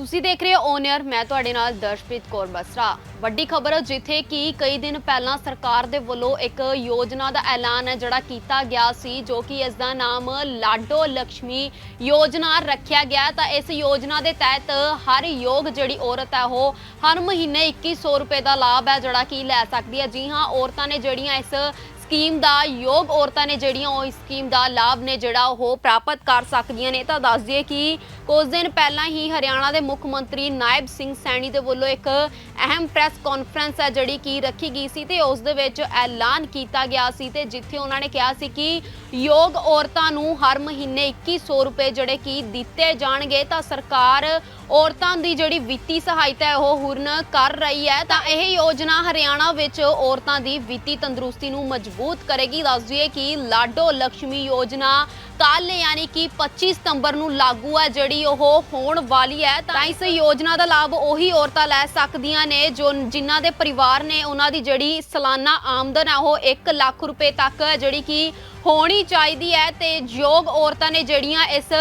ਤੁਸੀਂ ਦੇਖ ਰਹੇ ਹੋ ਔਨ ਮੈਂ ਤੁਹਾਡੇ ਨਾਲ ਦਰਸ਼ਪ੍ਰੀਤ ਕੌਰ ਬਸਰਾ। ਵੱਡੀ ਖਬਰ ਜਿੱਥੇ ਕਿ ਕਈ ਦਿਨ ਪਹਿਲਾਂ ਸਰਕਾਰ ਦੇ ਵੱਲੋਂ ਇੱਕ ਯੋਜਨਾ ਦਾ ਐਲਾਨ ਹੈ ਜਿਹੜਾ ਕੀਤਾ ਗਿਆ ਸੀ, ਜੋ ਕਿ ਇਸ ਦਾ ਨਾਮ ਲਾਡੋ ਲక్ష్ਮੀ ਯੋਜਨਾ ਰੱਖਿਆ ਗਿਆ ਤਾਂ ਇਸ ਯੋਜਨਾ ਦੇ ਤਹਿਤ ਹਰ ਯੋਗ ਜਿਹੜੀ ਔਰਤ ਹੈ, ਉਹ ਹਰ ਮਹੀਨੇ 2100 ਰੁਪਏ ਦਾ ਲਾਭ ਹੈ, ਜਿਹੜਾ ਕਿ ਲੈ ਸਕਦੀ ਹੈ। ਜੀ ਹਾਂ, ਔਰਤਾਂ ਨੇ ਜਿਹੜੀਆਂ ਇਸ ਸਕੀਮ ਦਾ ਯੋਗ ਔਰਤਾਂ ਨੇ ਜਿਹੜੀਆਂ ਉਹ ਇਸ ਸਕੀਮ ਦਾ ਲਾਭ ਨੇ ਜਿਹੜਾ ਉਹ ਪ੍ਰਾਪਤ ਕਰ ਸਕਦੀਆਂ ਨੇ। ਤਾਂ ਦੱਸ ਦਈਏ ਕਿ ਕੁਝ ਦਿਨ ਪਹਿਲਾਂ ਹੀ ਹਰਿਆਣਾ ਦੇ ਮੁੱਖ ਮੰਤਰੀ ਨਾਇਬ ਸਿੰਘ ਸੈਣੀ ਦੇ ਵੱਲੋਂ ਇੱਕ ਅਹਿਮ ਪ੍ਰੈਸ ਕਾਨਫਰੰਸ ਹੈ ਜਿਹੜੀ ਕਿ ਰੱਖੀ ਗਈ ਸੀ ਤੇ ਉਸ ਦੇ ਵਿੱਚ ਐਲਾਨ ਕੀਤਾ ਗਿਆ ਸੀ ਤੇ ਜਿੱਥੇ ਉਹਨਾਂ ਨੇ ਕਿਹਾ ਸੀ ਕਿ ਯੋਗ ਔਰਤਾਂ ਨੂੰ ਹਰ ਮਹੀਨੇ 2100 ਰੁਪਏ ਜਿਹੜੇ ਕਿ ਦਿੱਤੇ ਜਾਣਗੇ। ਤਾਂ ਸਰਕਾਰ ਔਰਤਾਂ ਦੀ ਜਿਹੜੀ ਵਿੱਤੀ ਸਹਾਇਤਾ ਹੈ ਉਹ ਹੁਰਨ ਕਰ ਰਹੀ ਹੈ। ਤਾਂ ਇਹ ਯੋਜਨਾ ਹਰਿਆਣਾ ਵਿੱਚ ਔਰਤਾਂ ਦੀ ਵਿੱਤੀ ਤੰਦਰੁਸਤੀ ਨੂੰ ਮਜ਼ਬੂਤ ਕਰੇਗੀ। ਦੱਸ ਦਈਏ ਕਿ ਲਾਡੋ ਲక్ష్ਮੀ ਯੋਜਨਾ ਕੱਲ ਯਾਨੀ ਕਿ 25 ਸਤੰਬਰ ਨੂੰ ਲਾਗੂ ਹੈ ਜਿਹੜੀ ਉਹ ਹੋਣ ਵਾਲੀ ਹੈ। ਤਾਂ ਇਸ ਯੋਜਨਾ ਦਾ ਲਾਭ ਉਹੀ ਔਰਤਾਂ ਲੈ ਸਕਦੀਆਂ ਨੇ ਜੋ ਜਿਨ੍ਹਾਂ ਦੇ ਪਰਿਵਾਰ ਨੇ ਉਹਨਾਂ ਦੀ ਜਿਹੜੀ ਸਾਲਾਨਾ ਆਮਦਨ ਹੈ ਉਹ 1 ਲੱਖ ਰੁਪਏ ਤੱਕ ਜਿਹੜੀ ਕਿ ਹੋਣੀ ਚਾਹੀਦੀ ਹੈ ਤੇ ਯੋਗ ਔਰਤਾਂ ਨੇ ਜਿਹੜੀਆਂ ਇਸ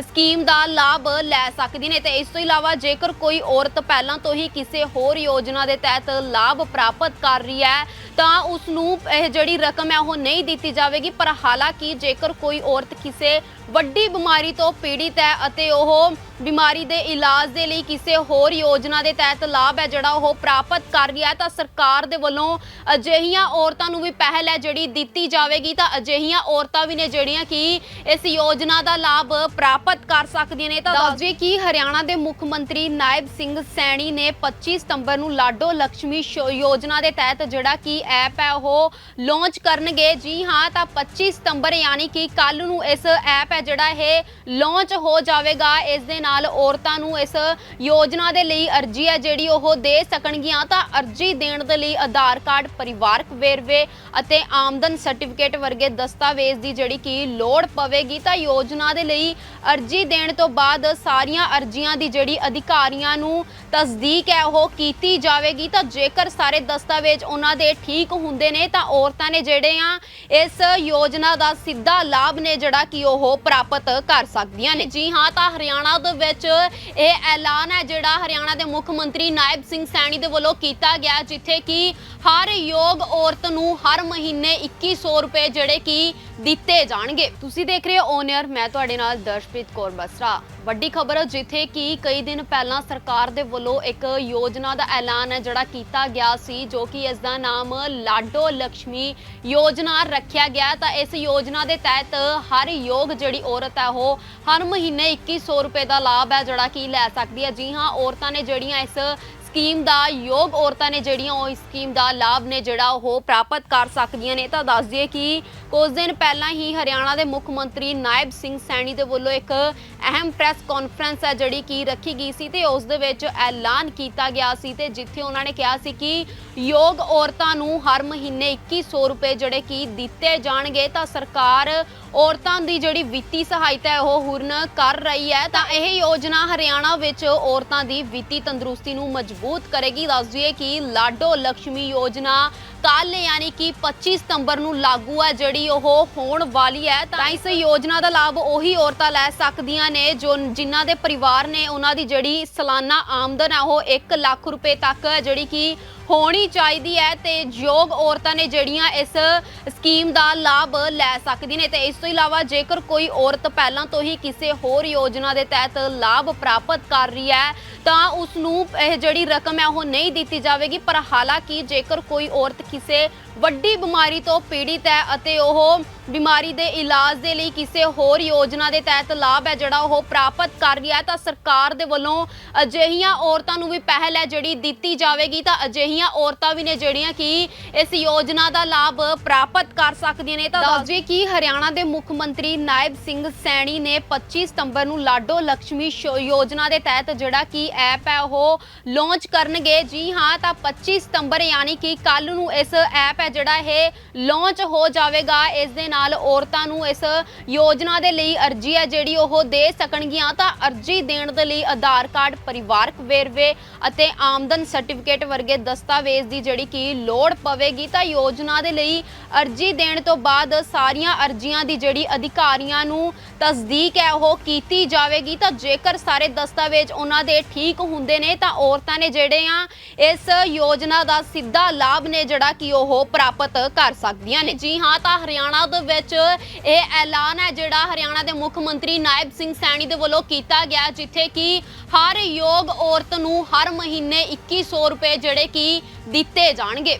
ਸਕੀਮ ਦਾ ਲਾਭ ਲੈ ਸਕਦੀ ਨੇ ਤੇ ਇਸ ਤੋਂ ਇਲਾਵਾ ਜੇਕਰ ਕੋਈ ਔਰਤ ਪਹਿਲਾਂ ਤੋਂ ਹੀ ਕਿਸੇ ਹੋਰ ਯੋਜਨਾ ਦੇ ਤਹਿਤ ਲਾਭ ਪ੍ਰਾਪਤ ਕਰ ਰਹੀ ਹੈ, ਤਾਂ ਉਸ ਨੂੰ ਇਹ ਜਿਹੜੀ ਰਕਮ ਹੈ ਉਹ ਨਹੀਂ ਦਿੱਤੀ ਜਾਵੇਗੀ। ਪਰ ਹਾਲਾਂਕਿ ਜੇਕਰ ਕੋਈ ਔਰਤ ਕਿਸੇ ਵੱਡੀ ਬਿਮਾਰੀ ਤੋਂ ਪੀੜਿਤ ਹੈ ਅਤੇ ਉਹ ਬਿਮਾਰੀ ਦੇ ਇਲਾਜ ਦੇ ਲਈ ਕਿਸੇ ਹੋਰ ਯੋਜਨਾ ਦੇ ਤਹਿਤ ਲਾਭ ਹੈ ਜਿਹੜਾ ਉਹ ਪ੍ਰਾਪਤ ਕਰ ਰਿਹਾ ਹੈ ਤਾਂ ਸਰਕਾਰ ਦੇ ਵੱਲੋਂ ਅਜਿਹੀਆਂ ਔਰਤਾਂ ਨੂੰ ਵੀ ਪਹਿਲ ਹੈ ਜਿਹੜੀ ਦਿੱਤੀ ਜਾਵੇਗੀ ਤਾਂ ਅਜਿਹੀਆਂ ਔਰਤਾਂ ਵੀ ਨੇ ਜਿਹੜੀਆਂ ਕਿ ਇਸ ਯੋਜਨਾ ਦਾ ਲਾਭ ਪ੍ਰਾਪਤ ਕਰ ਸਕਦੀਆਂ ਨੇ। ਤਾਂ ਦੱਸ ਦਈਏ ਕਿ ਹਰਿਆਣਾ ਦੇ ਮੁੱਖ ਮੰਤਰੀ ਨਾਇਬ ਸਿੰਘ ਸੈਣੀ ਨੇ 25 ਸਤੰਬਰ ਨੂੰ ਲਾਡੋ ਲక్ష్ਮੀ ਸ਼ੋ- ਯੋਜਨਾ ਦੇ ਤਹਿਤ ਜਿਹੜਾ ਕਿ ਐਪ ਹੈ ਉਹ ਲਾਂਚ ਕਰਨਗੇ। ਜੀ ਹਾਂ ਤਾਂ 25 ਸਤੰਬਰ ਯਾਨੀ ਕਿ ਕੱਲ ਨੂੰ ਇਸ ਐਪ ਹੈ ਜਿਹੜਾ ਇਹ ਲਾਂਚ ਹੋ ਜਾਵੇਗਾ। ਇਸ ਦੇ ਨਾਲ ਔਰਤਾਂ ਨੂੰ ਇਸ ਯੋਜਨਾ ਦੇ ਲਈ ਅਰਜੀ ਹੈ, ਜਿਹੜੀ ਉਹ ਦੇ ਸਕਣਗੀਆਂ। ਤਾਂ ਅਰਜੀ ਦੇਣ ਦੇ ਲਈ ਆਧਾਰ ਕਾਰਡ, ਪਰਿਵਾਰਕ ਵੇਰਵੇ ਅਤੇ ਆਮਦਨ ਸਰਟੀਫਿਕੇਟ ਵਰਗੇ ਦਸਤਾਵੇਜ਼ ਦੀ ਜਿਹੜੀ ਕਿ ਲੋੜ ਪਵੇਗੀ, ਤਾਂ ਯੋਜਨਾ ਦੇ ਲਈ ਅਰਜੀ ਦੇਣ ਤੋਂ ਬਾਅਦ ਸਾਰੀਆਂ ਅਰਜ਼ੀਆਂ ਦੀ ਜਿਹੜੀ ਅਧਿਕਾਰੀਆਂ ਨੂੰ ਤਸਦੀਕ ਹੈ, ਉਹ ਕੀਤੀ ਜਾਵੇਗੀ। ਤਾਂ ਜੇਕਰ ਸਾਰੇ ਦਸਤਾਵੇਜ਼ ਉਹਨਾਂ ਦੇ ਠੀਕ ਹੁੰਦੇ ਨੇ, ਤਾਂ ਔਰਤਾਂ ਨੇ ਜਿਹੜੇ ਆ, ਇਸ ਯੋਜਨਾ ਦਾ ਸਿੱਧਾ ਲਾਭ ਨੇ ਜਿਹੜਾ ਕਿ ਉਹ ਪ੍ਰਾਪਤ ਕਰ ਸਕਦੀਆਂ ਨੇ। ਜੀ ਹਾਂ, ਤਾਂ ਹਰਿਆਣਾ ਦੇ ਵਿੱਚ ਇਹ ਐਲਾਨ ਹੈ ਜਿਹੜਾ ਹਰਿਆਣਾ ਦੇ ਮੁੱਖ ਮੰਤਰੀ ਨਾਇਬ ਸਿੰਘ ਸੈਣੀ ਦੇ ਵੱਲੋਂ ਕੀਤਾ ਗਿਆ, ਜਿੱਥੇ ਕਿ ਹਰ ਯੋਗ ਔਰਤ ਨੂੰ ਹਰ ਮਹੀਨੇ 2100 ਰੁਪਏ ਜਿਹੜੇ ਕਿ ਦਿੱਤੇ ਜਾਣਗੇ। ਤੁਸੀਂ ਦੇਖ ਰਹੇ ਹੋ ਓਨਰ ਮੈਂ ਤੁਹਾਡੇ ਨਾਲ ਦਰਸ਼ਪ੍ਰੀਤ ਕੌਰ ਬਸਰਾ। ਵੱਡੀ ਖਬਰ ਜਿੱਥੇ ਕਿ ਕਈ ਦਿਨ ਪਹਿਲਾਂ ਸਰਕਾਰ ਦੇ ਵੱਲੋਂ ਇੱਕ ਯੋਜਨਾ ਦਾ ਐਲਾਨ ਹੈ ਜਿਹੜਾ ਕੀਤਾ ਗਿਆ ਸੀ, ਜੋ ਕਿ ਇਸ ਦਾ ਨਾਮ ਲਾਡੋ ਲక్ష్ਮੀ ਯੋਜਨਾ ਰੱਖਿਆ ਗਿਆ। ਤਾਂ ਇਸ ਯੋਜਨਾ ਦੇ ਤਹਿਤ ਹਰ ਯੋਗ ਜਿਹੜੀ ਔਰਤ ਹੈ, ਉਹ ਹਰ ਮਹੀਨੇ 2100 ਰੁਪਏ ਦਾ ਲਾਭ ਹੈ, ਜਿਹੜਾ ਕਿ ਲੈ ਸਕਦੀ ਹੈ। ਜੀ ਹਾਂ, ਔਰਤਾਂ ਨੇ ਜਿਹੜੀਆਂ ਇਸ ਸਕੀਮ ਦਾ ਯੋਗ ਔਰਤਾਂ ਨੇ ਜਿਹੜੀਆਂ ਉਹ ਇਸ ਸਕੀਮ ਦਾ ਲਾਭ ਨੇ ਜਿਹੜਾ ਉਹ ਪ੍ਰਾਪਤ ਕਰ ਸਕਦੀਆਂ ਨੇ। ਤਾਂ ਦੱਸ ਦਈਏ ਕਿ ਕੁਝ ਦਿਨ ਪਹਿਲਾਂ ਹੀ ਹਰਿਆਣਾ ਦੇ ਮੁੱਖ ਮੰਤਰੀ ਨਾਇਬ ਸਿੰਘ ਸੈਣੀ ਦੇ ਵੱਲੋਂ ਇੱਕ ਅਹਿਮ ਪ੍ਰੈਸ ਕਾਨਫਰੰਸ ਹੈ ਜਿਹੜੀ ਕਿ ਰੱਖੀ ਗਈ ਸੀ ਤੇ ਉਸ ਦੇ ਵਿੱਚ ਐਲਾਨ ਕੀਤਾ ਗਿਆ ਸੀ ਤੇ ਜਿੱਥੇ ਉਹਨਾਂ ਨੇ ਕਿਹਾ ਸੀ ਕਿ ਯੋਗ ਔਰਤਾਂ ਨੂੰ ਹਰ ਮਹੀਨੇ 2100 ਰੁਪਏ ਜਿਹੜੇ ਕਿ ਦਿੱਤੇ ਜਾਣਗੇ, ਤਾਂ ਸਰਕਾਰ ਔਰਤਾਂ ਦੀ ਜਿਹੜੀ ਵਿੱਤੀ ਸਹਾਇਤਾ ਹੈ, ਉਹ ਹੁਰਨ ਕਰ ਰਹੀ ਹੈ। ਤਾਂ ਇਹ ਯੋਜਨਾ ਹਰਿਆਣਾ ਵਿੱਚ ਔਰਤਾਂ ਦੀ ਵਿੱਤੀ ਤੰਦਰੁਸਤੀ ਨੂੰ ਮਜ਼ਬੂਤ ਕਰੇਗੀ। ਦੱਸ ਦਈਏ ਕਿ ਲਾਡੋ ਲక్ష్ਮੀ ਯੋਜਨਾ ਕੱਲ ਯਾਨੀ ਕਿ 25 ਸਤੰਬਰ ਨੂੰ ਲਾਗੂ ਹੈ ਜਿਹੜੀ ਉਹ ਹੋਣ ਵਾਲੀ ਹੈ। ਤਾਂ ਇਸ ਯੋਜਨਾ ਦਾ ਲਾਭ ਉਹੀ ਔਰਤਾਂ ਲੈ ਸਕਦੀਆਂ ਨੇ, ਜੋ ਜਿਨ੍ਹਾਂ ਦੇ ਪਰਿਵਾਰ ਨੇ ਉਹਨਾਂ ਦੀ ਜਿਹੜੀ ਸਾਲਾਨਾ ਆਮਦਨ ਹੈ ਉਹ 1 ਲੱਖ ਰੁਪਏ ਤੱਕ ਜਿਹੜੀ ਕਿ ਹੋਣੀ ਚਾਹੀਦੀ ਹੈ ਤੇ ਯੋਗ ਔਰਤਾਂ ਨੇ ਜਿਹੜੀਆਂ ਇਸ ਸਕੀਮ ਦਾ ਲਾਭ ਲੈ ਸਕਦੀ ਨੇ। ਤੇ ਇਸ ਤੋਂ ਇਲਾਵਾ ਜੇਕਰ ਕੋਈ ਔਰਤ ਪਹਿਲਾਂ ਤੋਂ ਹੀ ਕਿਸੇ ਹੋਰ ਯੋਜਨਾ ਦੇ ਤਹਿਤ ਲਾਭ ਪ੍ਰਾਪਤ ਕਰ ਰਹੀ ਹੈ, ਤਾਂ ਉਸ ਨੂੰ ਇਹ ਜਿਹੜੀ ਰਕਮ ਹੈ, ਉਹ ਨਹੀਂ ਦਿੱਤੀ ਜਾਵੇਗੀ। ਪਰ ਹਾਲਾਂਕਿ ਜੇਕਰ ਕੋਈ ਔਰਤ ਕਿਸੇ ਵੱਡੀ ਬਿਮਾਰੀ ਤੋਂ ਪੀੜਿਤ ਹੈ ਅਤੇ ਉਹ ਬਿਮਾਰੀ ਦੇ ਇਲਾਜ ਦੇ ਲਈ ਕਿਸੇ ਹੋਰ ਯੋਜਨਾ ਦੇ ਤਹਿਤ ਲਾਭ ਹੈ ਜਿਹੜਾ ਉਹ ਪ੍ਰਾਪਤ ਕਰ ਰਿਹਾ ਤਾਂ ਸਰਕਾਰ ਦੇ ਵੱਲੋਂ ਅਜਿਹੀਆਂ ਔਰਤਾਂ ਨੂੰ ਵੀ ਪਹਿਲ ਹੈ ਜਿਹੜੀ ਦਿੱਤੀ ਜਾਵੇਗੀ ਤਾਂ ਅਜਿਹੀਆਂ ਔਰਤਾਂ ਵੀ ਨੇ ਜਿਹੜੀਆਂ ਕਿ ਇਸ ਯੋਜਨਾ ਦਾ ਲਾਭ ਪ੍ਰਾਪਤ ਕਰ ਸਕਦੀਆਂ ਨੇ। ਤਾਂ ਦੱਸ ਦਈਏ ਕਿ ਹਰਿਆਣਾ ਦੇ ਮੁੱਖ ਮੰਤਰੀ ਨਾਇਬ ਸਿੰਘ ਸੈਣੀ ਨੇ 25 ਸਤੰਬਰ ਨੂੰ ਲਾਡੋ ਲక్ష్ਮੀ ਸ਼ੋ- ਯੋਜਨਾ ਦੇ ਤਹਿਤ ਜਿਹੜਾ ਕਿ ਐਪ ਹੈ ਉਹ ਲਾਂਚ ਕਰਨਗੇ। ਜੀ ਹਾਂ ਤਾਂ 25 ਸਤੰਬਰ ਯਾਨੀ ਕਿ ਕੱਲ ਨੂੰ ਇਸ ਐਪ ਹੈ ਜਿਹੜਾ ਇਹ ਲਾਂਚ ਹੋ ਜਾਵੇਗਾ। ਇਸ ਦੇ ਨਾਲ ਔਰਤਾਂ ਨੂੰ ਇਸ ਯੋਜਨਾ ਦੇ ਲਈ ਅਰਜੀ ਹੈ, ਜਿਹੜੀ ਉਹ ਦੇ ਸਕਣਗੀਆਂ। ਤਾਂ ਅਰਜੀ ਦੇਣ ਦੇ ਲਈ ਆਧਾਰ ਕਾਰਡ, ਪਰਿਵਾਰਕ ਵੇਰਵੇ ਅਤੇ ਆਮਦਨ ਸਰਟੀਫਿਕੇਟ ਵਰਗੇ ਦਸਤਾਵੇਜ਼ ਦੀ ਜਿਹੜੀ ਕਿ ਲੋੜ ਪਵੇਗੀ, ਤਾਂ ਯੋਜਨਾ ਦੇ ਲਈ ਅਰਜੀ ਦੇਣ ਤੋਂ ਬਾਅਦ ਸਾਰੀਆਂ ਅਰਜ਼ੀਆਂ ਦੀ ਜਿਹੜੀ ਅਧਿਕਾਰੀਆਂ ਨੂੰ ਤਸਦੀਕ ਹੈ, ਉਹ ਕੀਤੀ ਜਾਵੇਗੀ। ਤਾਂ ਜੇਕਰ ਸਾਰੇ ਦਸਤਾਵੇਜ਼ ਉਹਨਾਂ ਦੇ ਠੀਕ ਹੁੰਦੇ ਨੇ, ਤਾਂ ਔਰਤਾਂ ਨੇ ਜਿਹੜੇ ਆ, ਇਸ ਯੋਜਨਾ ਦਾ ਸਿੱਧਾ ਲਾਭ ਨੇ ਜਿਹੜਾ ਕਿ ਉਹ ਪ੍ਰਾਪਤ ਕਰ ਸਕਦੀਆਂ ਨੇ। ਜੀ ਹਾਂ, ਤਾਂ ਹਰਿਆਣਾ ਦੇ ਵਿੱਚ ਇਹ ਐਲਾਨ ਹੈ ਜਿਹੜਾ ਹਰਿਆਣਾ ਦੇ ਮੁੱਖ ਮੰਤਰੀ ਨਾਇਬ ਸਿੰਘ ਸੈਣੀ ਦੇ ਵੱਲੋਂ ਕੀਤਾ ਗਿਆ, ਜਿੱਥੇ ਕਿ ਹਰ ਯੋਗ ਔਰਤ ਨੂੰ ਹਰ ਮਹੀਨੇ 2100 ਰੁਪਏ ਜਿਹੜੇ ਕਿ ਦਿੱਤੇ ਜਾਣਗੇ।